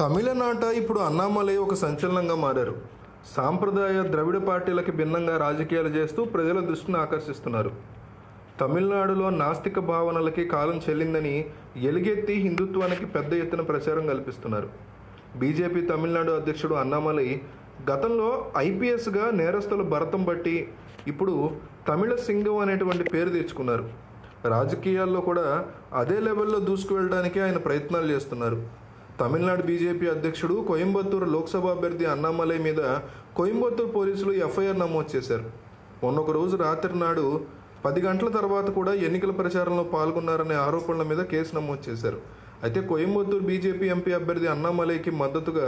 తమిళనాట ఇప్పుడు అన్నామలై ఒక సంచలనంగా మారారు. సాంప్రదాయ ద్రవిడ పార్టీలకి భిన్నంగా రాజకీయాలు చేస్తూ ప్రజల దృష్టిని ఆకర్షిస్తున్నారు. తమిళనాడులో నాస్తిక భావనలకి కాలం చెల్లిందని ఎలుగెత్తి హిందుత్వానికి పెద్ద ఎత్తున ప్రచారం కల్పిస్తున్నారు. బీజేపీ తమిళనాడు అధ్యక్షుడు అన్నామలై గతంలో ఐపీఎస్గా నేరస్తుల భరతం బట్టి ఇప్పుడు తమిళ సింగం అనేటువంటి పేరు తెచ్చుకున్నారు. రాజకీయాల్లో కూడా అదే లెవెల్లో దూసుకువెళ్ళడానికి ఆయన ప్రయత్నాలు చేస్తున్నారు. తమిళనాడు బీజేపీ అధ్యక్షుడు కోయంబత్తూరు లోక్సభ అభ్యర్థి అన్నామలై మీద కోయంబత్తూరు పోలీసులు ఎఫ్ఐఆర్ నమోదు చేశారు. మొన్నొక రోజు రాత్రి నాడు పది గంటల తర్వాత కూడా ఎన్నికల ప్రచారంలో పాల్గొన్నారనే ఆరోపణల మీద కేసు నమోదు చేశారు. అయితే కోయంబత్తూరు బీజేపీ ఎంపీ అభ్యర్థి అన్నామలైకి మద్దతుగా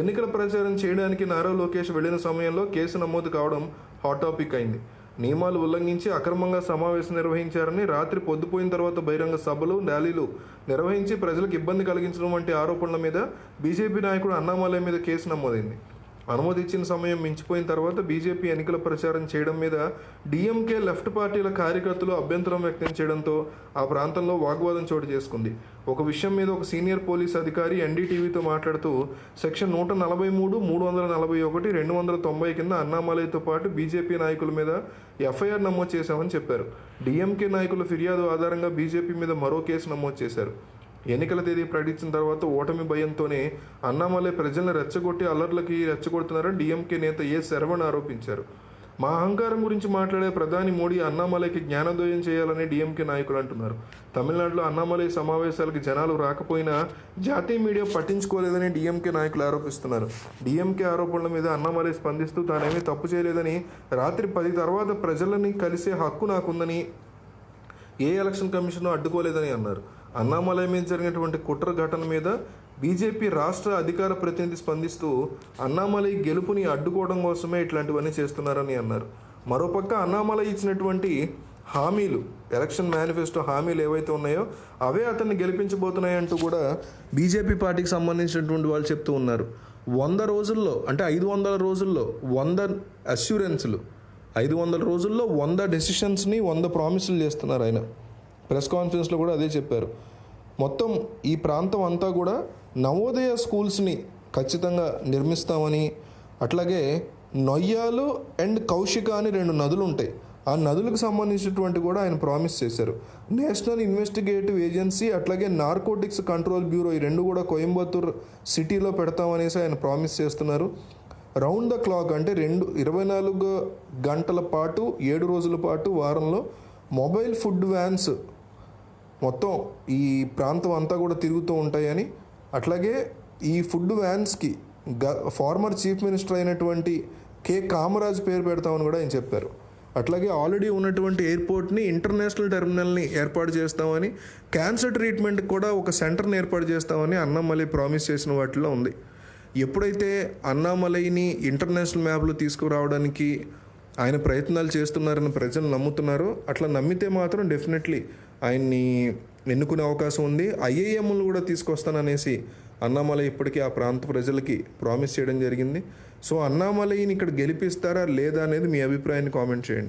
ఎన్నికల ప్రచారం చేయడానికి నారా లోకేష్ వెళ్ళిన సమయంలో కేసు నమోదు కావడం హాట్ టాపిక్ అయింది. నియమాలు ఉల్లంఘించి అక్రమంగా సమావేశం నిర్వహించారని రాత్రి పొద్దుపోయిన తర్వాత బహిరంగ సభలు ర్యాలీలు నిర్వహించి ప్రజలకు ఇబ్బంది కలిగించడం వంటి ఆరోపణల మీద బీజేపీ నాయకుడు అన్నామలై మీద కేసు నమోదైంది. అనుమతి ఇచ్చిన సమయం మించిపోయిన తర్వాత బీజేపీ ఎన్నికల ప్రచారం చేయడం మీద డీఎంకే లెఫ్ట్ పార్టీల కార్యకర్తలు అభ్యంతరం వ్యక్తం చేయడంతో ఆ ప్రాంతంలో వాగ్వాదం చోటు చేసుకుంది. ఒక విషయం మీద ఒక సీనియర్ పోలీస్ అధికారి ఎన్డీటీవీతో మాట్లాడుతూ సెక్షన్ నూట నలభై మూడు మూడు వందల నలభై ఒకటి రెండు వందల తొంభై కింద అన్నామలైతో పాటు బీజేపీ నాయకుల మీద ఎఫ్ఐఆర్ నమోదు చేశామని చెప్పారు. డీఎంకే నాయకుల ఫిర్యాదు ఆధారంగా బీజేపీ మీద మరో కేసు నమోదు చేశారు. ఎన్నికల తేదీ ప్రకటించిన తర్వాత ఓటమి భయంతోనే అన్నామలై ప్రజలను రెచ్చగొట్టి అల్లర్లకి రెచ్చగొడుతున్నారని డిఎంకే నేత ఏ శరవణ్ ఆరోపించారు. మా అహంకారం గురించి మాట్లాడే ప్రధాని మోడీ అన్నామలైకి జ్ఞానోదయం చేయాలని డిఎంకే నాయకులు అంటున్నారు. తమిళనాడులో అన్నామలై సమావేశాలకు జనాలు రాకపోయినా జాతీయ మీడియా పట్టించుకోలేదని డిఎంకే నాయకులు ఆరోపిస్తున్నారు. డిఎంకే ఆరోపణల మీద అన్నామలై స్పందిస్తూ తానేమీ తప్పు చేయలేదని రాత్రి పది తర్వాత ప్రజలని కలిసే హక్కు నాకుందని ఏ ఎలక్షన్ కమిషన్ అడ్డుకోలేదని అన్నారు. అన్నామలై మీద జరిగినటువంటి కుట్ర ఘటన మీద బీజేపీ రాష్ట్ర అధికార ప్రతినిధి స్పందిస్తూ అన్నామలై గెలుపుని అడ్డుకోవడం కోసమే ఇట్లాంటివన్నీ చేస్తున్నారని అన్నారు. మరోపక్క అన్నామలై ఇచ్చినటువంటి హామీలు ఎలక్షన్ మేనిఫెస్టో హామీలు ఏవైతే ఉన్నాయో అవే అతన్ని గెలిపించబోతున్నాయంటూ కూడా బీజేపీ పార్టీకి సంబంధించినటువంటి వాళ్ళు చెప్తూ ఉన్నారు. వంద రోజుల్లో అంటే ఐదు వందల రోజుల్లో వంద అస్యూరెన్స్లు ఐదు వందల రోజుల్లో వంద డెసిషన్స్ని వంద ప్రామిసులు చేస్తున్నారు ఆయన. ప్రెస్ కాన్ఫరెన్స్లో కూడా అదే చెప్పారు. మొత్తం ఈ ప్రాంతం అంతా కూడా నవోదయ స్కూల్స్ని ఖచ్చితంగా నిర్మిస్తామని అట్లాగే నొయ్యాలు అండ్ కౌశిక అని రెండు నదులు ఉంటాయి ఆ నదులకు సంబంధించినటువంటి కూడా ఆయన ప్రామిస్ చేశారు. నేషనల్ ఇన్వెస్టిగేటివ్ ఏజెన్సీ అట్లాగే నార్కోటిక్స్ కంట్రోల్ బ్యూరో ఈ రెండు కూడా కోయంబత్తూర్ సిటీలో పెడతామనేసి ఆయన ప్రామిస్ చేస్తున్నారు. రౌండ్ ద క్లాక్ అంటే రెండు ఇరవై నాలుగు గంటల పాటు ఏడు రోజుల పాటు వారంలో మొబైల్ ఫుడ్ వ్యాన్స్ మొత్తం ఈ ప్రాంతం అంతా కూడా తిరుగుతూ ఉంటాయని. అట్లాగే ఈ ఫుడ్ వ్యాన్స్కి గ ఫార్మర్ చీఫ్ మినిస్టర్ అయినటువంటి కె. కామరాజ్ పేరు పెడతామని కూడా ఆయన చెప్పారు. అట్లాగే ఆల్రెడీ ఉన్నటువంటి ఎయిర్పోర్ట్ని ఇంటర్నేషనల్ టెర్మినల్ని ఏర్పాటు చేస్తామని క్యాన్సర్ ట్రీట్మెంట్కి కూడా ఒక సెంటర్ని ఏర్పాటు చేస్తామని అన్నమలై ప్రామిస్ చేసిన వాటిలో ఉంది. ఎప్పుడైతే అన్నామలైని ఇంటర్నేషనల్ మ్యాప్లో తీసుకురావడానికి ఆయన ప్రయత్నాలు చేస్తున్నారని ప్రజలు నమ్ముతున్నారో అట్లా నమ్మితే మాత్రం డెఫినెట్లీ ఆయన్ని ఎన్నుకునే అవకాశం ఉంది. ఐఏఎంలు కూడా తీసుకొస్తాననేసి అన్నామలై ఇప్పటికీ ఆ ప్రాంత ప్రజలకి ప్రామిస్ చేయడం జరిగింది. సో అన్నామలైని ఇక్కడ గెలిపిస్తారా లేదా అనేది మీ అభిప్రాయాన్ని కామెంట్ చేయండి.